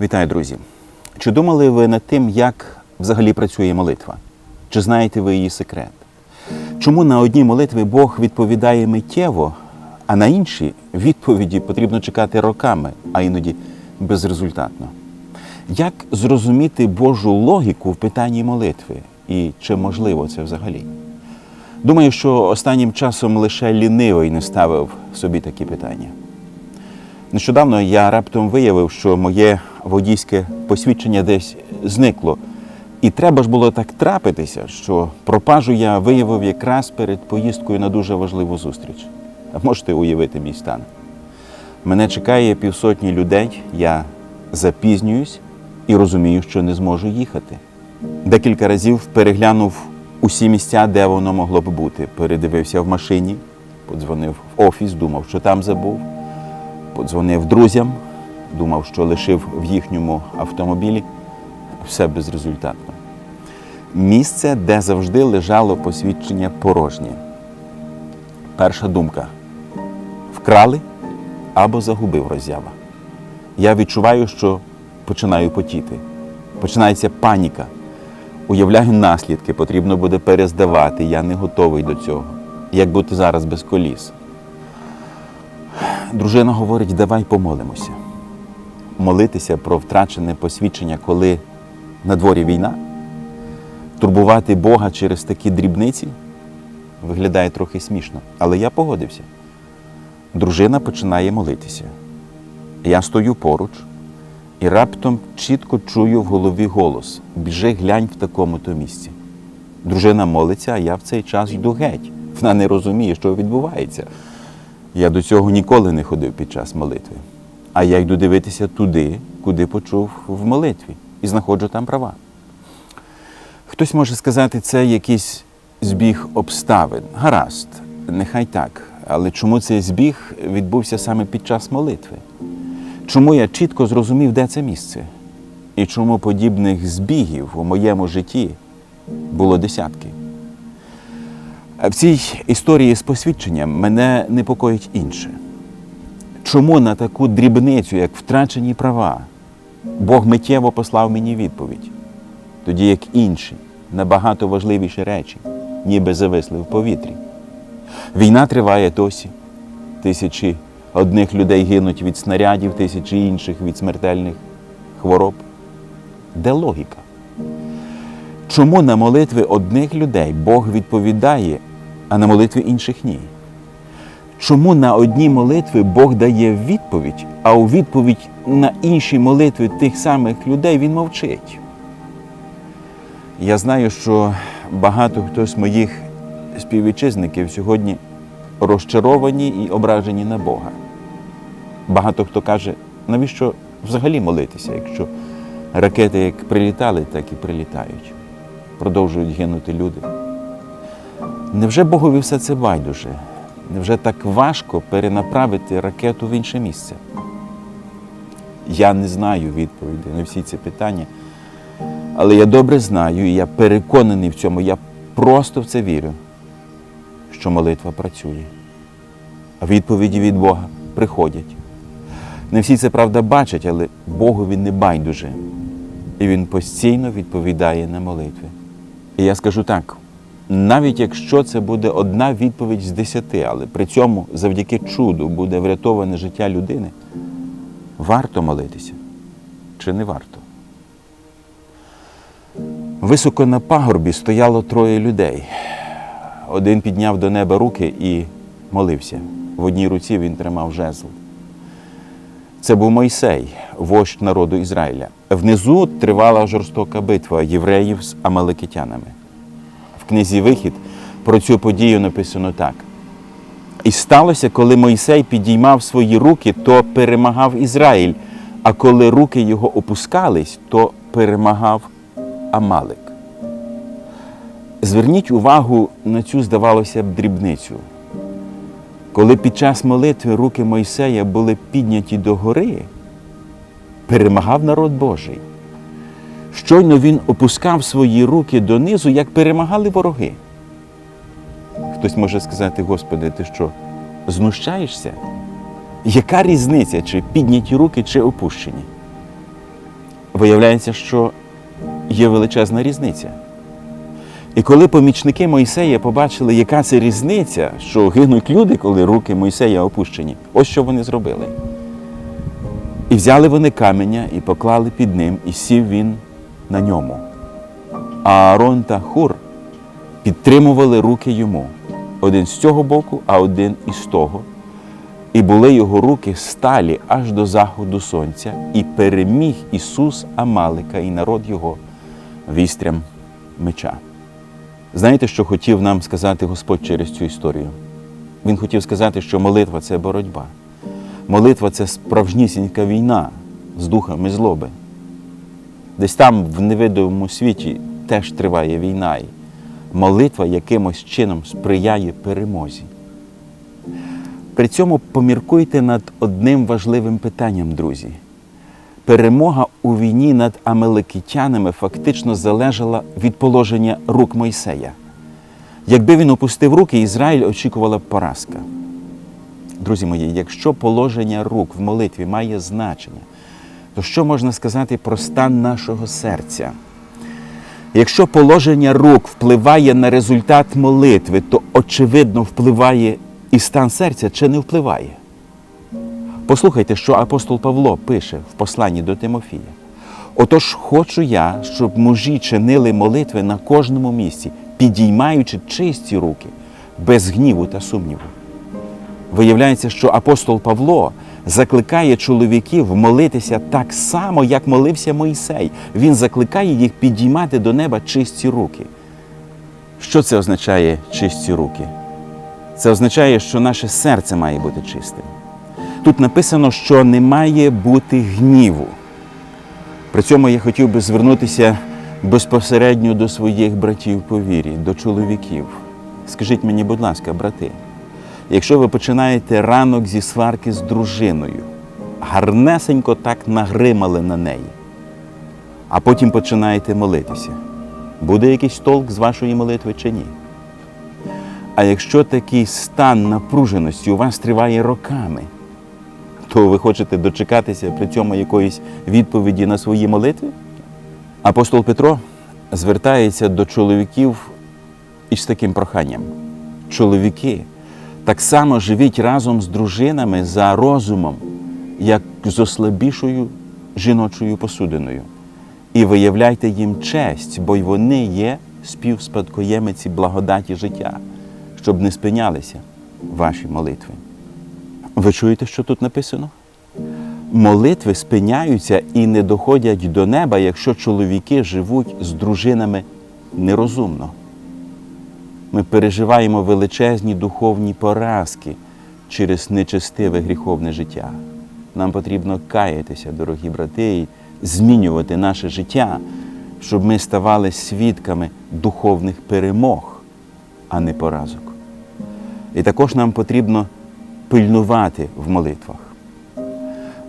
Вітаю, друзі! Чи думали ви над тим, як взагалі працює молитва? Чи знаєте ви її секрет? Чому на одні молитви Бог відповідає миттєво, а на інші відповіді потрібно чекати роками, а іноді безрезультатно? Як зрозуміти Божу логіку в питанні молитви? І чи можливо це взагалі? Думаю, що останнім часом лише лінивий не ставив собі такі питання. Нещодавно я раптом виявив, що моє водійське посвідчення десь зникло. І треба ж було так трапитися, що пропажу я виявив якраз перед поїздкою на дуже важливу зустріч. А можете уявити мій стан. Мене чекає півсотні людей, я запізнююсь і розумію, що не зможу їхати. Декілька разів переглянув усі місця, де воно могло б бути. Передивився в машині, подзвонив в офіс, думав, що там забув. Подзвонив друзям, думав, що лишив в їхньому автомобілі. Все безрезультатно. Місце, де завжди лежало посвідчення порожнє. Перша думка: вкрали або загубив роззява. Я відчуваю, що починаю потіти. Починається паніка. Уявляю наслідки, потрібно буде перездавати. Я не готовий до цього. Як бути зараз без коліс. Дружина говорить, давай помолимося. Молитися про втрачене посвідчення, коли на дворі війна, турбувати Бога через такі дрібниці виглядає трохи смішно. Але я погодився. Дружина починає молитися. Я стою поруч і раптом чітко чую в голові голос: біжи, глянь в такому-то місці. Дружина молиться, а я в цей час йду геть. Вона не розуміє, що відбувається. Я до цього ніколи не ходив під час молитви. А я йду дивитися туди, куди почув в молитві, і знаходжу там права. Хтось може сказати, це якийсь збіг обставин. Гаразд, нехай так. Але чому цей збіг відбувся саме під час молитви? Чому я чітко зрозумів, де це місце? І чому подібних збігів у моєму житті було десятки? В цій історії з посвідченням мене непокоїть інше. Чому на таку дрібницю, як втрачені права, Бог миттєво послав мені відповідь, тоді як інші, набагато важливіші речі, ніби зависли в повітрі. Війна триває досі. Тисячі одних людей гинуть від снарядів, тисячі інших від смертельних хвороб. Де логіка? Чому на молитви одних людей Бог відповідає, а на молитви інших ні? Чому на одні молитви Бог дає відповідь, а у відповідь на інші молитви тих самих людей Він мовчить? Я знаю, що багато хто з моїх співвітчизників сьогодні розчаровані і ображені на Бога. Багато хто каже, навіщо взагалі молитися, якщо ракети як прилітали, так і прилітають. Продовжують гинути люди. Невже Богові все це байдуже? Невже так важко перенаправити ракету в інше місце? Я не знаю відповіді на всі ці питання, але я добре знаю і я переконаний в цьому, я просто в це вірю, що молитва працює. А відповіді від Бога приходять. Не всі це правда бачать, але Богові не байдуже. І Він постійно відповідає на молитви. І я скажу так: навіть якщо це буде одна відповідь з десяти, але при цьому завдяки чуду буде врятоване життя людини, варто молитися чи не варто? Високо на пагорбі стояло троє людей. Один підняв до неба руки і молився. В одній руці він тримав жезл. Це був Мойсей, вождь народу Ізраїля. Внизу тривала жорстока битва євреїв з амалекитянами. В книзі Вихід про цю подію написано так. І сталося, коли Мойсей підіймав свої руки, то перемагав Ізраїль, а коли руки його опускались, то перемагав Амалик. Зверніть увагу на цю, здавалося б, дрібницю. Коли під час молитви руки Мойсея були підняті до гори, перемагав народ Божий. Щойно він опускав свої руки донизу, як перемагали вороги. Хтось може сказати, Господи, ти що, знущаєшся? Яка різниця, чи підняті руки, чи опущені? Виявляється, що є величезна різниця. І коли помічники Мойсея побачили, яка це різниця, що гинуть люди, коли руки Мойсея опущені, ось що вони зробили. І взяли вони каменя і поклали під ним, і сів він на ньому. А Аарон та Хур підтримували руки йому, один з цього боку, а один із того. І були його руки сталі аж до заходу сонця, і переміг Ісус Амалика і народ його вістрям меча. Знаєте, що хотів нам сказати Господь через цю історію? Він хотів сказати, що молитва це боротьба. Молитва це справжнісінька війна з духами злоби. Десь там, в невидимому світі, теж триває війна. І молитва якимось чином сприяє перемозі. При цьому поміркуйте над одним важливим питанням, друзі. Перемога у війні над амеликитянами фактично залежала від положення рук Мойсея. Якби він опустив руки, Ізраїль очікувала б поразка. Друзі мої, якщо положення рук в молитві має значення, то що можна сказати про стан нашого серця? Якщо положення рук впливає на результат молитви, то очевидно впливає і стан серця чи не впливає. Послухайте, що апостол Павло пише в посланні до Тимофія. Отож, хочу я, щоб мужі чинили молитви на кожному місці, підіймаючи чисті руки, без гніву та сумніву. Виявляється, що апостол Павло закликає чоловіків молитися так само, як молився Мойсей. Він закликає їх підіймати до неба чисті руки. Що це означає чисті руки? Це означає, що наше серце має бути чистим. Тут написано, що не має бути гніву. При цьому я хотів би звернутися безпосередньо до своїх братів по вірі, до чоловіків. Скажіть мені, будь ласка, брати, якщо ви починаєте ранок зі сварки з дружиною, гарнесенько так нагримали на неї, а потім починаєте молитися, буде якийсь толк з вашої молитви чи ні? А якщо такий стан напруженості у вас триває роками, то ви хочете дочекатися при цьому якоїсь відповіді на свої молитви? Апостол Петро звертається до чоловіків із таким проханням. Чоловіки, так само живіть разом з дружинами за розумом, як з ослабішою жіночою посудиною, і виявляйте їм честь, бо й вони є співспадкоємиці благодаті життя, щоб не спинялися ваші молитви. Ви чуєте, що тут написано? Молитви спиняються і не доходять до неба, якщо чоловіки живуть з дружинами нерозумно. Ми переживаємо величезні духовні поразки через нечестиве гріховне життя. Нам потрібно каятися, дорогі брати, змінювати наше життя, щоб ми ставали свідками духовних перемог, а не поразок. І також нам потрібно пильнувати в молитвах.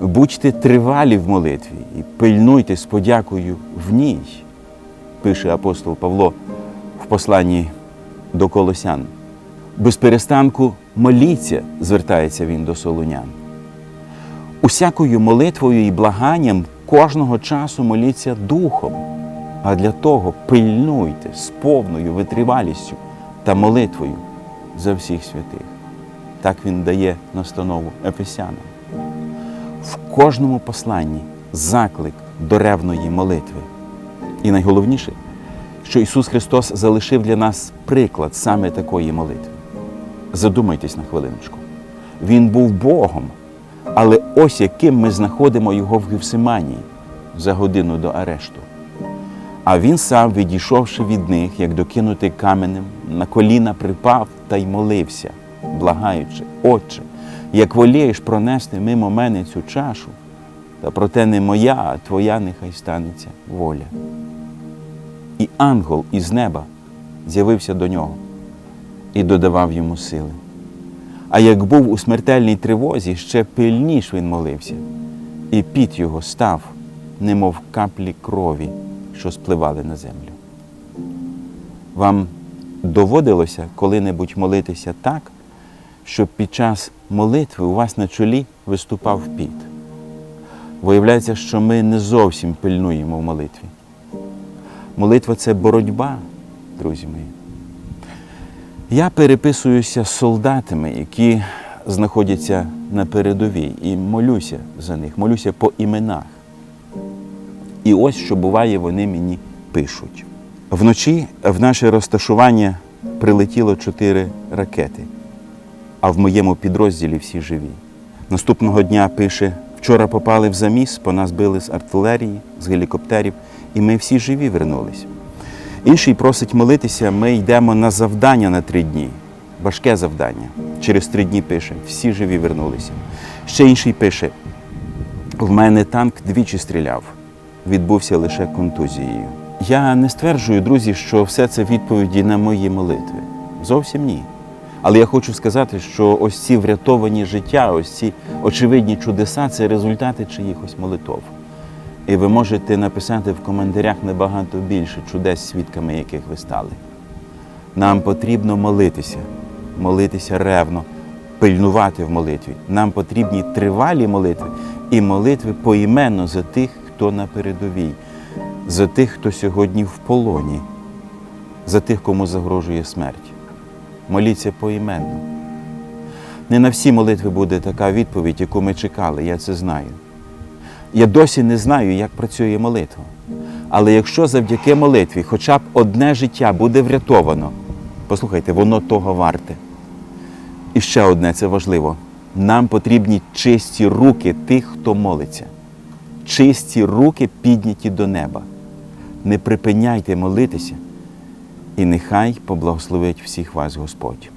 Будьте тривалі в молитві і пильнуйте з подякою в ній, пише апостол Павло в посланні до Колосян. Без перестанку моліться, звертається він до солонян. Усякою молитвою і благанням кожного часу моліться духом, а для того пильнуйте з повною витривалістю та молитвою за всіх святих. Так він дає настанову Ефесянам. В кожному посланні заклик до ревної молитви. І найголовніше, що Ісус Христос залишив для нас приклад саме такої молитви. Задумайтесь на хвилиночку. Він був Богом, але ось яким ми знаходимо Його в Гевсиманії за годину до арешту. А він сам, відійшовши від них, як докинутий каменем, на коліна припав та й молився, благаючи, Отче, як волієш пронести мимо мене цю чашу, та проте не моя, а твоя нехай станеться воля. І ангел із неба з'явився до нього і додавав йому сили. А як був у смертельній тривозі, ще пильніш він молився, і піт його став, немов каплі крові, що спливали на землю. Вам доводилося коли-небудь молитися так, щоб під час молитви у вас на чолі виступав піт. Виявляється, що ми не зовсім пильнуємо в молитві. Молитва це боротьба, друзі мої. Я переписуюся з солдатами, які знаходяться на передовій, і молюся за них, молюся по іменах. І ось що буває, вони мені пишуть. Вночі в наше розташування прилетіло чотири ракети, а в моєму підрозділі всі живі. Наступного дня пише: вчора попали в заміс, по нас били з артилерії, з гелікоптерів, і ми всі живі вернулись. Інший просить молитися, ми йдемо на завдання на три дні. Важке завдання. Через три дні пише, всі живі вернулися. Ще інший пише: в мене танк двічі стріляв, відбувся лише контузією. Я не стверджую, друзі, що все це відповіді на мої молитви. Зовсім ні. Але я хочу сказати, що ось ці врятовані життя, ось ці очевидні чудеса це результати чиїхось молитов. І ви можете написати в коментарях набагато більше чудес, свідками яких ви стали. Нам потрібно молитися, молитися ревно, пильнувати в молитві. Нам потрібні тривалі молитви і молитви поіменно за тих, хто на передовій, за тих, хто сьогодні в полоні, за тих, кому загрожує смерть. Моліться поіменно. Не на всі молитви буде така відповідь, яку ми чекали, я це знаю. Я досі не знаю, як працює молитва. Але якщо завдяки молитві хоча б одне життя буде врятовано, послухайте, воно того варте. І ще одне це важливо. Нам потрібні чисті руки тих, хто молиться. Чисті руки підняті до неба. Не припиняйте молитися, і нехай поблагословить всіх вас Господь.